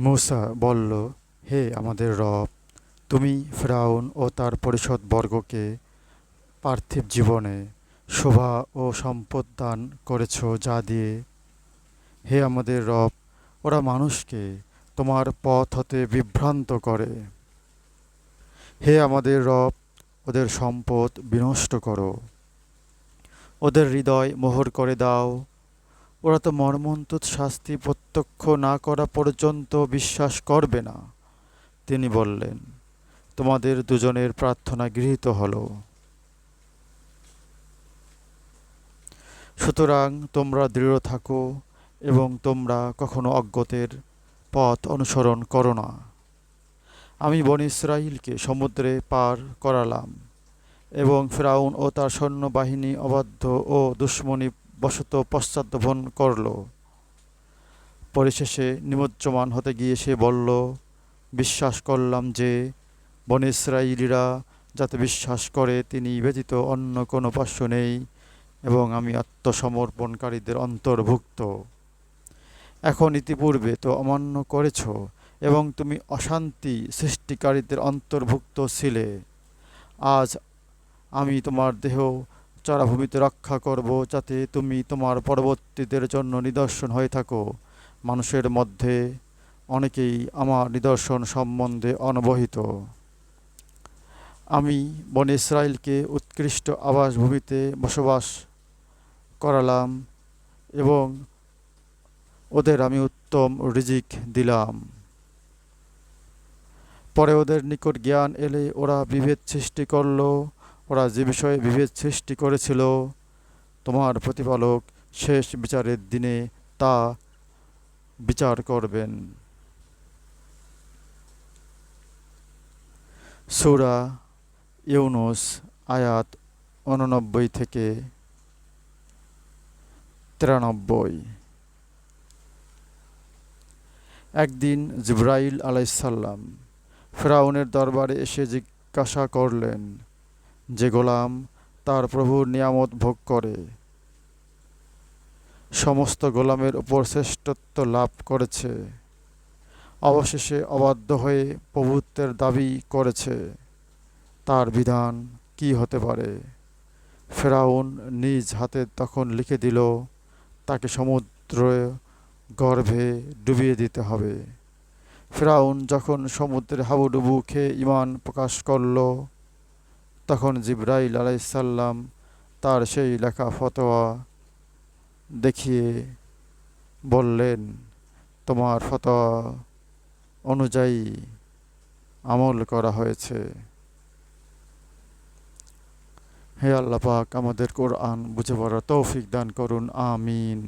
মূসা বলল, হে আমাদের রব, তুমি ফ্রাউন ও তার পরিষদ বর্গকে পার্থিব জীবনে শোভা ও সম্পদ দান করেছ যা দিয়ে, হে আমাদের রব, ওরা মানুষকে তোমার পথ হতে বিভ্রান্ত করে। হে আমাদের রব, ওদের সম্পদ বিনষ্ট করো। ওদের হৃদয় মোহর করে দাও ওরা তো মর্মন্তুদ শাস্তি প্রত্যক্ষ না করা পর্যন্ত বিশ্বাস করবে না। তিনি বললেন, তোমাদের দুজনের প্রার্থনা গৃহীত হলো। সুতরাং তোমরা দৃঢ় থাকো এবং তোমরা কখনো অজ্ঞতের পথ অনুসরণ করো না। আমি বন ইসরাইলকে সমুদ্রে পার করালাম এবং ফেরাউন ও তার সৈন্যবাহিনী অবাধ্য ও দুশ্মনী বশত পশ্চাদ্ধাবন করল। পরিশেষে নিমজ্জমান হতে গিয়ে সে বলল, বিশ্বাস করলাম যে বন ইসরাইলিরা যাতে বিশ্বাস করে, তিনি ব্যতীত অন্য কোনো পার্শ্ব নেই এবং আমি আত্মসমর্পণকারীদের অন্তর্ভুক্ত। এখন ইতিপূর্বে তো অমান্য করেছ এবং তুমি অশান্তি সৃষ্টিকারীদের অন্তর্ভুক্ত ছিলে। আজ আমি তোমার দেহ চরাভূমিতে রক্ষা করব, যাতে তুমি তোমার পরবর্তীদের জন্য নিদর্শন হয়ে থাকো। মানুষের মধ্যে অনেকেই আমার নিদর্শন সম্বন্ধে অনবহিত। আমি বন ইসরায়েলকে উৎকৃষ্ট আবাসভূমিতে বসবাস করালাম এবং ওদের আমি উত্তম রিজিক দিলাম। পরে ওদের নিকট জ্ঞান এলে ওরা বিভেদ সৃষ্টি করল ওরা যে বিষয়ে বিভেদ সৃষ্টি করেছিল, তোমার প্রতিপালক শেষ বিচারের দিনে তা বিচার করবেন। সুরা ইউনুস, আয়াত উননব্বই থেকে তিরানব্বই। একদিন জিব্রাইল আলাইসাল্লাম ফেরাউনের দরবারে এসে জিজ্ঞাসা করলেন যে গোলাম তার প্রভুর নিয়ামত ভোগ করে। সমস্ত গোলামের উপর শ্রেষ্ঠত্ব লাভ করেছে। অবশেষে অবাধ্য হয়ে প্রভুত্বের দাবি করেছে, তার বিধান কি হতে পারে? ফেরাউন নিজ হাতে তখন লিখে দিল, তাকে সমুদ্র গর্ভে ডুবিয়ে দিতে হবে। ফেরাউন যখন সমুদ্রে হাবুডুবু খেয়ে ইমান প্রকাশ করল তখন জিব্রাইল আলাইসাল্লাম তার সেই লেখা ফতোয়া দেখিয়ে বললেন, তোমার ফতোয়া অনুযায়ী আমল করা হয়েছে। হে আল্লাহ পাক, আমাদের কোরআন বুঝে পড়ার তৌফিক দান করুন, আমিন।